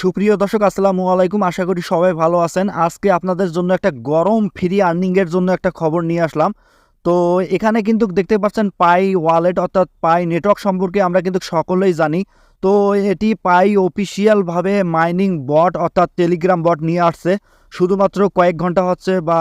সুপ্রিয় দর্শক, আসসালামু আলাইকুম। আশা করি সবাই ভালো আছেন। আজকে আপনাদের জন্য একটা গরম ফ্রি আর্নিংয়ের জন্য একটা খবর নিয়ে আসলাম। তো এখানে কিন্তু দেখতে পাচ্ছেন পাই ওয়ালেট অর্থাৎ পাই নেটওয়ার্ক সম্পর্কে আমরা কিন্তু সকলেই জানি। তো এটি পাই অফিসিয়ালভাবে মাইনিং বট অর্থাৎ টেলিগ্রাম বট নিয়ে আসছে। শুধুমাত্র কয়েক ঘণ্টা হচ্ছে বা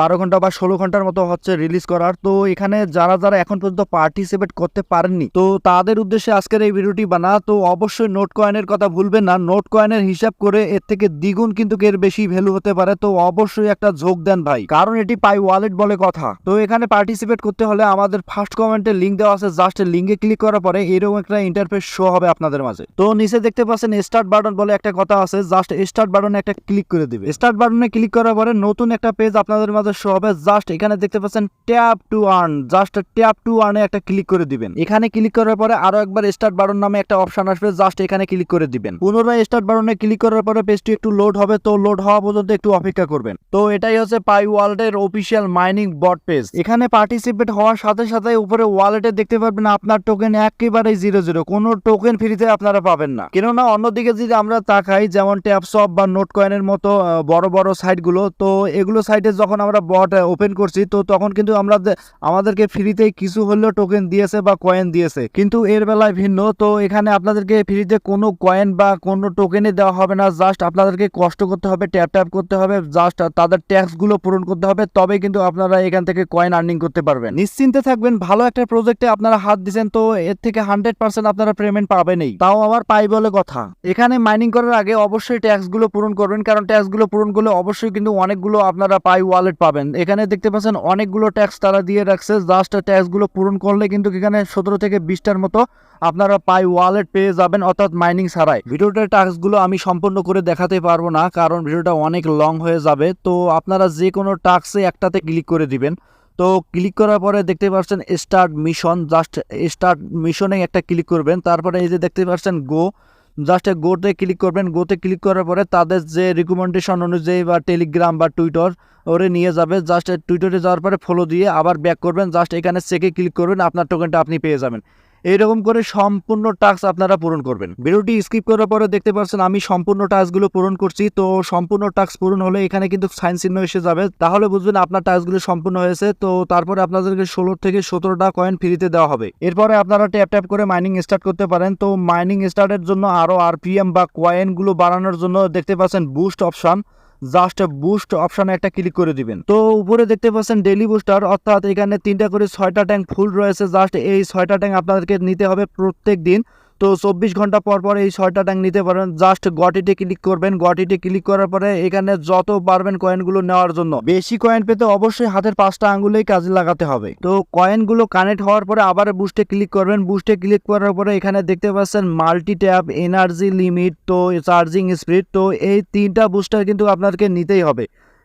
বারো ঘণ্টা বা ষোলো ঘণ্টার মতো হচ্ছে রিলিজ করার। তো এখানে যারা যারা এখন পর্যন্ত পার্টিসিপেট করতে পারেননি, তো তাদের উদ্দেশ্যে আজকের এই ভিডিওটি বানা। তো অবশ্যই নোট কয়েনের কথা ভুলবেন না। নোট কয়েনের হিসাব করে এর থেকে দ্বিগুণ কিন্তু এর বেশি ভ্যালু হতে পারে। তো অবশ্যই একটা যোগ দেন ভাই, কারণ এটি পাই ওয়ালেট বলে কথা। তো এখানে পার্টিসিপেট করতে হলে আমাদের ফার্স্ট কমেন্টে লিঙ্ক দেওয়া আছে। জাস্ট লিঙ্কে ক্লিক করার পরে এরকম একটা ইন্টারফেস শো হবে আপনাদের মাঝে। তো নিচে দেখতে পাচ্ছেন স্টার্ট বাটন বলে একটা কথা আছে। জাস্ট স্টার্ট বাটনে একটা ক্লিক করে দিবে। স্টার্ট বাটনে ক্লিক করার পরে নতুন একটা পেজ আপনাদের মাঝে শো হবে। জাস্ট এখানে দেখতে পাচ্ছেন tap to earn just tap to আর্নে একটা ক্লিক করে দিবেন। এখানে ক্লিক করার পরে আরও একবার স্টার্ট বাটন নামে একটা অপশন আসবে। জাস্ট এখানে ক্লিক করে দিবেন। পুনরায় স্টার্ট বাটনে ক্লিক করার পরে পেজটি একটু লোড হবে। তো লোড হওয়া পর্যন্ত একটু অপেক্ষা করবেন। তো এটাই হচ্ছে পাই ওয়ালেটের অফিসিয়াল মাইনিং বট পেজ এখানে পার্টিসিপেট হওয়ার সাথে সাথে উপরে ওয়ালেটে দেখতে পারবেন আপনার টোকেন একেবারেই জিরো জিরো কোনো টোকেন ফ্রিতে আপনারা পাবেন না। কেননা অন্যদিকে যদি আমরা তাকাই, যেমন ট্যাপসপ বা নোট কয়েনের মতো বড় বড় সাইটগুলো, তো এগুলো সাইটে যখন আমরা বট ওপেন করছি, তো তখন কিন্তু আমরা আমাদেরকে ফ্রিতে কিছু হলেও টোকেন দিয়েছে বা কয়েন দিয়েছে। কিন্তু এর বেলায় ভিন্ন, তো এখানে আপনাদেরকে ফ্রিতে কোনো কয়েন বা কোনো টোকেনে দেওয়া হবে না। জাস্ট আপনাদেরকে কষ্ট করতে হবে ট্যাপ ট্যাপ করতে হবে জাস্ট তাদের ট্যাক্সগুলো পূরণ করতে হবে তবে কিন্তু আপনারা এখান থেকে কয়েন আর্নিং করতে পারবেন। নিশ্চিন্তে থাকবেন, ভালো একটা প্রজেক্টে আপনারা হাত দিচ্ছেন তো এর থেকে হান্ড্রেড পার্সেন্ট আপনারা পেমেন্ট পাবেনই। তাও আবার পাই বলে কথা। এখানে মাইনিং করার আগে অবশ্যই ট্যাক্সগুলো পূরণ করবেন, কারণ ট্যাক্স গুলো পূরণ করলে অবশ্যই কিন্তু অনেকগুলো আপনারা পাই ওয়ালেট পাবেন। এখানে দেখতে পাচ্ছেন অনেকগুলো ট্যাক্স তারা দিয়ে রাখছে। জাস্ট ট্যাক্সগুলো পূরণ করলে কিন্তু এখানে সতেরো থেকে বিশটার মতো আপনারা পাই ওয়ালেট পেয়ে যাবেন, অর্থাৎ মাইনিং ছাড়াই। ভিডিওটার টাস্কগুলো আমি সম্পূর্ণ করে দেখাতে পারব না, কারণ ভিডিওটা অনেক লং হয়ে যাবে। তো আপনারা যে কোনো টাস্কে একটাতে ক্লিক করে দিবেন। তো ক্লিক করার পরে দেখতে পাচ্ছেন স্টার্ট মিশন জাস্ট স্টার্ট মিশনে একটা ক্লিক করবেন। তারপরে এই যে দেখতে পাচ্ছেন গো জাস্ট গোতে ক্লিক করবেন। গোতে ক্লিক করার পরে তাদের যে রিকমেন্ডেশন অনুযায়ী বা টেলিগ্রাম বা টুইটার ওরে নিয়ে যাবে। জাস্ট টুইটারে যাওয়ার পরে ফলো দিয়ে আবার ব্যাক করবেন। জাস্ট এখানে চেকে ক্লিক করবেন। আপনার টোকেনটা আপনি পেয়ে যাবেন। এইরকম করে সম্পূর্ণ টাস্ক আপনারা পূরণ করবেন। ভিডিওটি স্কিপ করার পরে দেখতে পাচ্ছেন আমি সম্পূর্ণ টাস্কগুলো পূরণ করছি। তো সম্পূর্ণ টাস্ক পূরণ হলে এখানে কিন্তু সাইন চিহ্ন এসে যাবে। তাহলে বুঝবেন আপনার টাস্কগুলো সম্পূর্ণ হয়েছে। তো তারপরে আপনাদেরকে ষোলো থেকে সতেরোটা কয়েন ফ্রিতে দেওয়া হবে। এরপরে আপনারা ট্যাপ ট্যাপ করে মাইনিং স্টার্ট করতে পারেন। তো মাইনিং স্টার্টের জন্য আরও আরপিএম বা কয়েনগুলো বাড়ানোর জন্য দেখতে পাচ্ছেন বুস্ট অপশন জাস্ট বুস্ট অপশনে একটা ক্লিক করে দিবেন। তো উপরে দেখতে পাচ্ছেন ডেলি বুস্টার অর্থাৎ এখানে তিনটা করে ছয়টা ট্যাঙ্ক ফুল রয়েছে। জাস্ট এই ছয়টা ট্যাঙ্ক আপনাদেরকে নিতে হবে প্রত্যেক দিন তো চব্বিশ ঘণ্টা পর পর এই ছয়টা ট্যাঙ্ক নিতে পারবেন। জাস্ট গটিতে ক্লিক করবেন। গটিতে ক্লিক করার পরে এখানে যত পারবেন কয়েনগুলো নেওয়ার জন্য। বেশি কয়েন পেতে অবশ্যই হাতের পাঁচটা আঙ্গুলেই কাজে লাগাতে হবে। তো কয়েনগুলো কানেক্ট হওয়ার পরে আবার বুস্টে ক্লিক করবেন। বুস্টে ক্লিক করার পরে এখানে দেখতে পাচ্ছেন মাল্টি ট্যাপ এনার্জি লিমিট তো চার্জিং স্পিড তো এই তিনটা বুস্টার কিন্তু আপনাদেরকে নিতেই হবে।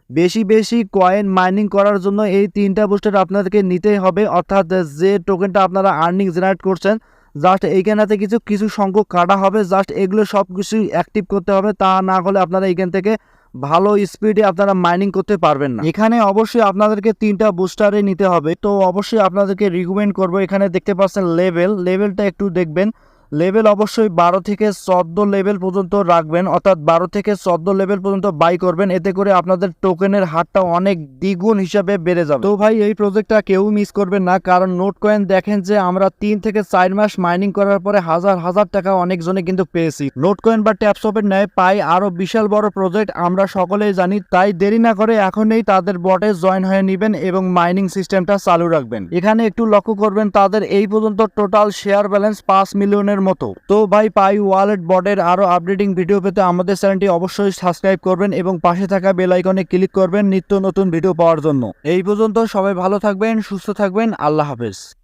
বেশি বেশি কয়েন মাইনিং করার জন্য এই তিনটা বুস্টার আপনাদেরকে নিতেই হবে। অর্থাৎ যে টোকেনটা আপনারা আর্নিং জেনারেট করছেন জাস্ট এইখানেতে কিছু কিছু সংখ্যক কাটা হবে। জাস্ট এগুলো সব কিছুই অ্যাক্টিভ করতে হবে। তা না হলে আপনারা এইখান থেকে ভালো স্পিডে আপনারা মাইনিং করতে পারবেন না। এখানে অবশ্যই আপনাদেরকে তিনটা বুস্টারে নিতে হবে। তো অবশ্যই আপনাদেরকে রিকমেন্ড করব। এখানে দেখতে পাচ্ছেন লেভেল লেভেলটা একটু দেখবেন। লেভেল অবশ্যই বারো থেকে চোদ্দ লেভেল পর্যন্ত রাখবেন, অর্থাৎ বারো থেকে চোদ্দ লেভেল পর্যন্ত বাই করবেন। এতে করে আপনাদের টোকেনের হারটা অনেক দ্বিগুণ হিসাবে বেড়ে যাবে। তো ভাই, এই প্রজেক্টটা কেউ মিস করবেন না, কারণ নোট কয়েন দেখেন যে আমরা তিন থেকে চার মাস মাইনিং করার পরে হাজার হাজার টাকা অনেকজনে কিন্তু পেয়েছি। নোট কয়েন বা ট্যাপসপের ন্যায় পাই আরও বিশাল বড় প্রজেক্ট আমরা সকলেই জানি, তাই দেরি না করে এখনই তাদের বটে জয়েন হয়ে নেবেন এবং মাইনিং সিস্টেমটা চালু রাখবেন। এখানে একটু লক্ষ্য করবেন, তাদের এই পর্যন্ত টোটাল শেয়ার ব্যালেন্স পাঁচ মিলিয়নের মতো। তো ভাই, পাই ওয়ালেট বর্ডের আরও আপডেটিং ভিডিও পেতে আমাদের চ্যানেলটি অবশ্যই সাবস্ক্রাইব করবেন এবং পাশে থাকা বেল আইকনে ক্লিক করবেন নিত্য নতুন ভিডিও পাওয়ার জন্য। এই পর্যন্ত সবাই ভালো থাকবেন, সুস্থ থাকবেন, আল্লাহ হাফেজ।